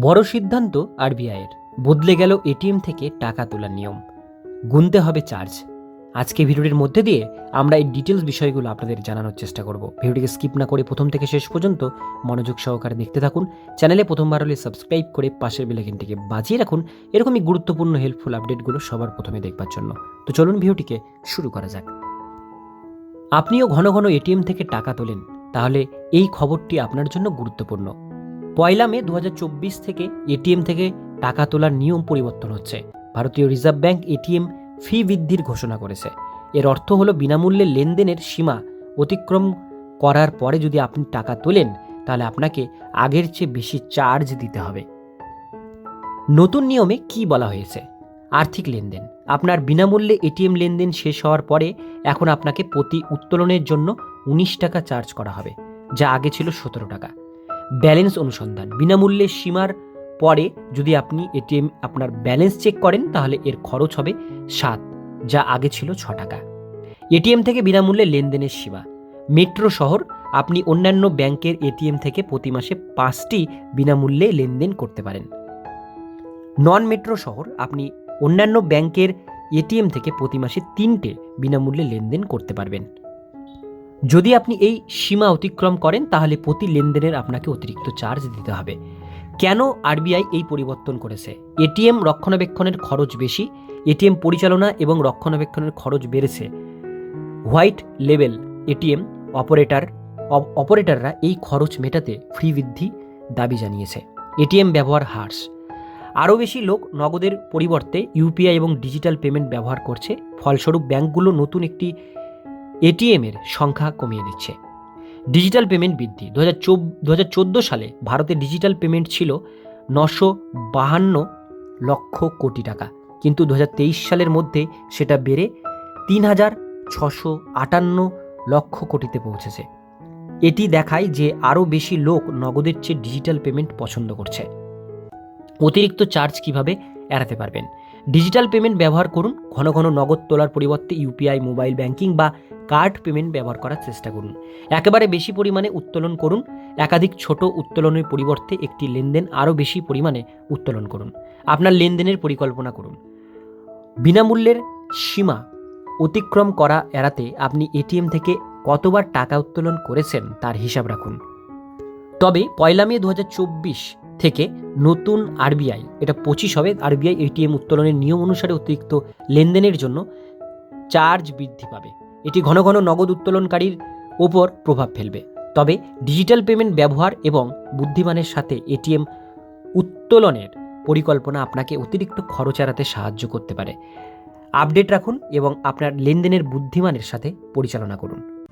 বড় সিদ্ধান্ত আরবিআইয়ের। বদলে গেল এটিএম থেকে টাকা তোলার নিয়ম। গুনতে হবে চার্জ। আজকে ভিডিওটির মধ্যে দিয়ে আমরা এই ডিটেলস বিষয়গুলো আপনাদের জানানোর চেষ্টা করব। ভিডিওটিকে স্কিপ না করে প্রথম থেকে শেষ পর্যন্ত মনোযোগ সহকারে দেখতে থাকুন। চ্যানেলে প্রথমবার হলে সাবস্ক্রাইব করে পাশের বেলাইকনটিকে বাজিয়ে রাখুন। এরকমই গুরুত্বপূর্ণ হেল্পফুল আপডেটগুলো সবার প্রথমে দেখবার জন্য। তো চলুন ভিডিওটিকে শুরু করা যাক। আপনিও ঘন ঘন এটিএম থেকে টাকা তোলেন। তাহলে এই খবরটি আপনার জন্য গুরুত্বপূর্ণ। পয়লা মে দু হাজার চব্বিশ থেকে এটিএম থেকে টাকা তোলার নিয়ম পরিবর্তন হচ্ছে। ভারতীয় রিজার্ভ ব্যাংক এটিএম ফি বৃদ্ধির ঘোষণা করেছে। এর অর্থ হলো বিনামূল্যে লেনদেনের সীমা অতিক্রম করার পরে যদি আপনি টাকা তোলেন, তাহলে আপনাকে আগের চেয়ে বেশি চার্জ দিতে হবে। নতুন নিয়মে কি বলা হয়েছে? আর্থিক লেনদেন। আপনার বিনামূল্যে এটিএম লেনদেন শেষ হওয়ার পরে এখন আপনাকে প্রতি উত্তোলনের জন্য উনিশ টাকা চার্জ করা হবে, যা আগে ছিল সতেরো টাকা। ব্যালেন্স অনুসন্ধান। বিনামূল্যে সীমার পরে যদি আপনি এটিএম আপনার ব্যালেন্স চেক করেন, তাহলে এর খরচ হবে সাত, যা আগে ছিল ছ টাকা। এটিএম থেকে বিনামূল্যে লেনদেনের সীমা। মেট্রো শহর, আপনি অন্যান্য ব্যাংকের এটিএম থেকে প্রতি মাসে পাঁচটি বিনামূল্যে লেনদেন করতে পারেন। নন মেট্রো শহর, আপনি অন্যান্য ব্যাংকের এটিএম থেকে প্রতি মাসে তিনটে বিনামূল্যে লেনদেন করতে পারবেন। যদি আপনি এই সীমা অতিক্রম করেন, তাহলে প্রতি লেনদেনের আপনাকে অতিরিক্ত চার্জ দিতে হবে। কেন আরবিআই এই পরিবর্তন করেছে? এটিএম রক্ষণাবেক্ষণের খরচ বেশি, এটিএম পরিচালনা এবং রক্ষণাবেক্ষণের খরচ বেড়েছে। হোয়াইট লেভেল এটিএম অপারেটর, অপ- অপারেটররা এই খরচ মেটাতে ফ্রি বৃদ্ধি দাবি জানিয়েছে। এটিএম ব্যবহার হ্রাস আরও বেশি লোক নগদের পরিবর্তে ইউপিআই এবং ডিজিটাল পেমেন্ট ব্যবহার করছে। ফলস্বরূপ ব্যাংকগুলো নতুন একটি এটিএমের সংখ্যা কমিয়ে দিচ্ছে। ডিজিটাল পেমেন্ট বৃদ্ধি। দু হাজার সালে ভারতে ডিজিটাল পেমেন্ট ছিল নশো বাহান্ন লক্ষ কোটি টাকা। কিন্তু দু হাজার তেইশ সালের মধ্যে সেটা বেড়ে তিন হাজার ছশো আটান্ন লক্ষ কোটিতে পৌঁছেছে। এটি দেখায় যে আরও বেশি লোক নগদের চেয়ে ডিজিটাল পেমেন্ট পছন্দ করছে। অতিরিক্ত চার্জ কীভাবে এড়াতে পারবেন? ডিজিটাল পেমেন্ট ব্যবহার করুন। ঘন ঘন নগদ তোলার পরিবর্তে ইউপিআই, মোবাইল ব্যাংকিং বা কার্ড পেমেন্ট ব্যবহার করার চেষ্টা করুন। একেবারে বেশি পরিমাণে উত্তোলন করুন। একাধিক ছোট উত্তোলনের পরিবর্তে একটি লেনদেন আরও বেশি পরিমাণে উত্তোলন করুন। আপনার লেনদেনের পরিকল্পনা করুন। বিনামূল্যের সীমা অতিক্রম করা এড়াতে আপনি এটিএম থেকে কতবার টাকা উত্তোলন করেছেন তার হিসাব রাখুন। তবে পয়লা মে দু হাজার চব্বিশ থেকে নতুন আরবিআই, এটা পঁচিশ হবে, আরবিআই, এটিএম উত্তোলনের নিয়ম অনুসারে অতিরিক্ত লেনদেনের জন্য চার্জ বৃদ্ধি পাবে। এটি ঘন ঘন নগদ উত্তোলনকারীর ওপর প্রভাব ফেলবে। তবে ডিজিটাল পেমেন্ট ব্যবহার এবং বুদ্ধিমানের সাথে এটিএম উত্তোলনের পরিকল্পনা আপনাকে অতিরিক্ত খরচ এড়াতে সাহায্য করতে পারে। আপডেট রাখুন এবং আপনার লেনদেনের বুদ্ধিমানের সাথে পরিচালনা করুন।